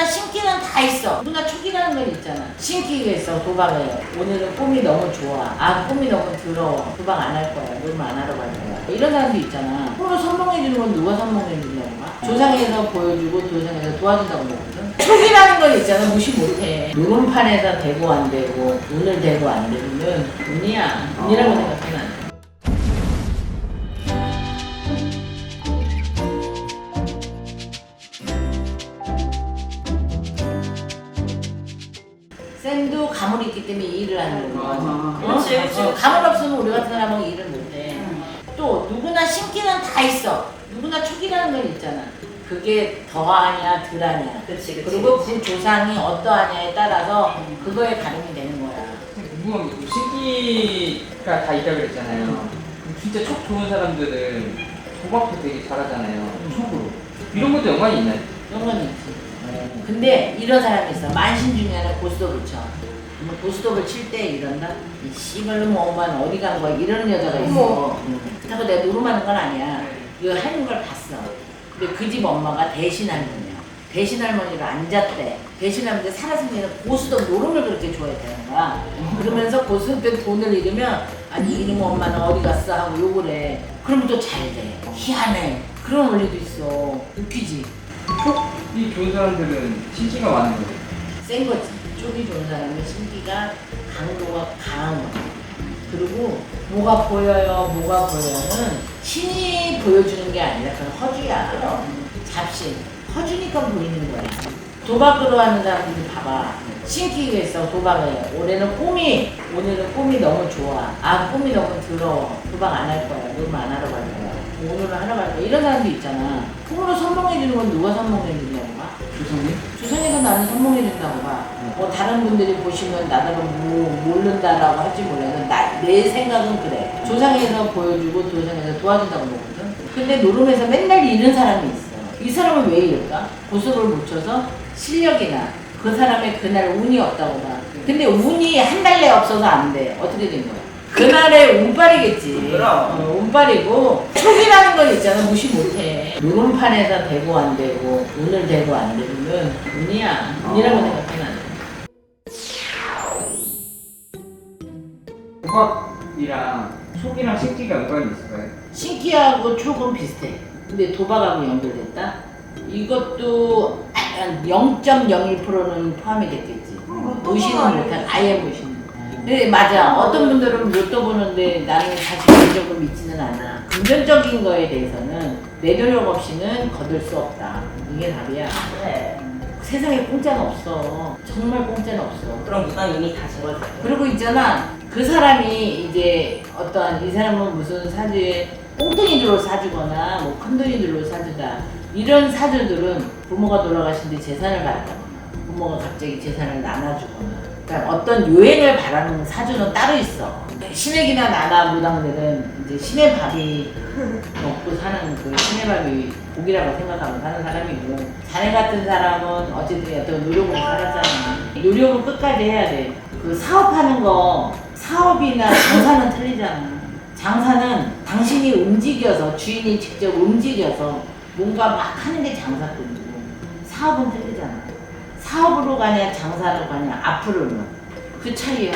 누구나 신기는 다 있어. 누구나 촉이라는 건 있잖아. 신기가 있어, 도박에. 오늘은 꿈이 너무 좋아. 아, 꿈이 너무 더러워. 도박 안 할 거야. 놀면 안 하러 갈 거야. 이런 사람도 있잖아. 꿈을 선몽해주는 건 누가 선몽해준다는 거야? 조상에서 보여주고 조상에서 도와준다고 그러거든. 촉이라는 건 있잖아. 무시 못해. 노름판에서 되고 안 되고, 오늘 되고 안 되면 운이야. 운이라고 생각해, 나는. 쌤도 가물이 있기 때문에 이 일을 하는 거야. 아, 어? 그렇지, 그렇지, 어. 가물 없으면 우리 같은 사람은 일을 못해. 또 누구나 신기는 다 있어. 누구나 촉이라는 건 있잖아. 그게 더하냐 덜하냐. 그렇지, 그렇지. 그리고 그 조상이 어떠하냐에 따라서 그거에 가름이 되는 거야. 궁금한 게 신기가 다 있다고 그랬잖아요. 그럼 진짜 촉 좋은 사람들은 도박도 되게 잘하잖아요. 촉으로. 이런 것도 연관이 있나요? 이런 건 있지. 근데 이런 사람이 있어. 만신 중에 하나 고스톱을 쳐. 뭐 고스톱을 칠 때 이런다? 이 씨발로 뭐 엄마는 어디 간 거야? 이러는 여자가 있어. 응. 그렇다고 내가 노름하는 건 아니야. 이거 하는 걸 봤어. 근데 그 집 엄마가 대신 할머니야. 대신 할머니로 앉았대. 대신 할머니 살아생전에 고스톱 노름을 그렇게 좋아했다는 거야. 그러면서 고스톱 때 돈을 잃으면 아니 이름 엄마는 어디 갔어 하고 욕을 해. 그러면 또잘 돼. 희한해. 그런 원리도 있어. 웃기지. 촉이 좋은 사람들은 신기가 많은 거죠. 센 거지. 쪽이 좋은 사람은 신기가 강도가 강한 거야. 그리고 뭐가 보여요, 뭐가 보여는 신이 보여주는 게 아니라 그건 허주야. 잡신. 허주니까 보이는 거야. 도박으로 하는 사람들이 봐봐. 신기가 있어, 도박에. 올해는 꿈이, 오늘은 꿈이 너무 좋아. 아, 꿈이 너무 더러워. 도박 안 할 거야. 놀면 안 하러 갈 거야. 오늘은 하러 갈 거야. 이런 사람도 있잖아. 꿈으로 선몽해주는 건 누가 선몽해주냐고 봐. 조상님? 주선이가 나는 선몽해준다고 봐. 뭐 다른 분들이 보시면 나더러 뭐 모른다라고 할지 몰라도 나, 내 생각은 그래. 조상에서 보여주고 조상에서 도와준다고 보거든. 근데 노름에서 맨날 잃는 사람이 있어. 이 사람은 왜 잃을까? 고속을 못 쳐서 실력이나 그 사람의 그날 운이 없다고 봐. 근데 운이 한 달 내에 없어서 안 돼. 어떻게 된 거야? 그날의 운빨이겠지. 그럼. 어, 운빨이고 촉이라는 건 있잖아 무시 못해. 노름판에서 되고 안 되고 오늘 되고 안 되면 운이야. 운이라고 어. 생각해 나는. 도박이랑 촉이랑 신기가 연관이 있을까요? 신기하고 촉은 비슷해. 근데 도박하고 연결됐다? 이것도 0.01%는 포함이 됐겠지. 무시는 못한 아예 무시는. 네 맞아. 어떤 분들은 로또 보는데 나는 사실 개인적으로 믿지는 않아. 금전적인 거에 대해서는 내 노력 없이는 거둘 수 없다. 이게 답이야. 그래. 세상에 공짜는 없어. 정말 공짜는 없어. 그럼 무당 이미 다 적어져. 그리고 있잖아 그 사람이 이제 어떠한 이 사람은 무슨 사주에 꽁돈이들로 사주거나 뭐 큰돈이들로 사주다 이런 사주들은 부모가 돌아가신 뒤 재산을 받았다거나 부모가 갑자기 재산을 나눠주거나. 그러니까 어떤 요행을 바라는 사주는 따로 있어. 신액이나 나나 무당들은 이제 신의 밥이 먹고 사는 그 신의 밥이 복이라고 생각하고 사는 사람이고 자네 같은 사람은 어쨌든 어떤 노력을 살았잖아. 노력은 끝까지 해야 돼그 사업하는 거 사업이나 장사는 틀리잖아. 장사는 당신이 움직여서 주인이 직접 움직여서 뭔가 막 하는 게 장사꾼이고 사업은 틀리잖아 사업으로 가냐 장사로 가냐 앞으로는? 그 차이야